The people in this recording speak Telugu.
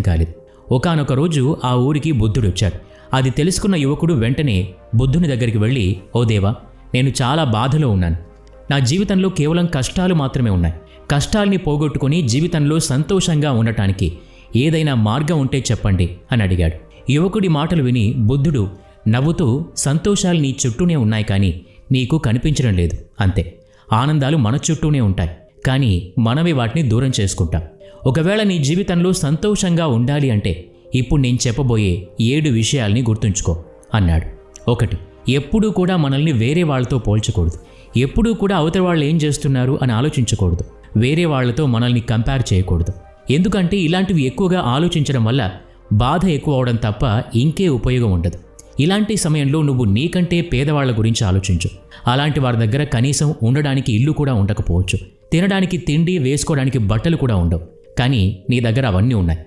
కాలేదు ఒకానొక రోజు ఆ ఊరికి బుద్ధుడు వచ్చాడు. అది తెలుసుకున్న యువకుడు వెంటనే బుద్ధుని దగ్గరికి వెళ్ళి ఓ దేవా నేను చాలా బాధలో ఉన్నాను. నా జీవితంలో కేవలం కష్టాలు మాత్రమే ఉన్నాయి. కష్టాల్ని పోగొట్టుకుని జీవితంలో సంతోషంగా ఉండటానికి ఏదైనా మార్గం ఉంటే చెప్పండి అని అడిగాడు. యువకుడి మాటలు విని బుద్ధుడు నవ్వుతూ సంతోషాలు నీ చుట్టూనే ఉన్నాయి కానీ నీకు కనిపించడం లేదు. అంతే. ఆనందాలు మన చుట్టూనే ఉంటాయి. కానీ మనమే వాటిని దూరం చేసుకుంటాం. ఒకవేళ నీ జీవితంలో సంతోషంగా ఉండాలి అంటే ఇప్పుడు నేను చెప్పబోయే ఏడు విషయాల్ని గుర్తుంచుకో అన్నాడు. ఒకటి ఎప్పుడూ కూడా మనల్ని వేరే వాళ్ళతో పోల్చకూడదు. ఎప్పుడూ కూడా అవతల వాళ్ళు ఏం చేస్తున్నారు అని ఆలోచించకూడదు. వేరే వాళ్ళతో మనల్ని కంపేర్ చేయకూడదు. ఎందుకంటే ఇలాంటివి ఎక్కువగా ఆలోచించడం వల్ల బాధ ఎక్కువ అవడం తప్ప ఇంకే ఉపయోగం ఉండదు. ఇలాంటి సమయంలో నువ్వు నీకంటే పేదవాళ్ళ గురించి ఆలోచించు. అలాంటి వారి దగ్గర కనీసం ఉండడానికి ఇల్లు కూడా ఉండకపోవచ్చు. తినడానికి తిండి వేసుకోవడానికి బట్టలు కూడా ఉండవు. కానీ నీ దగ్గర అవన్నీ ఉన్నాయి.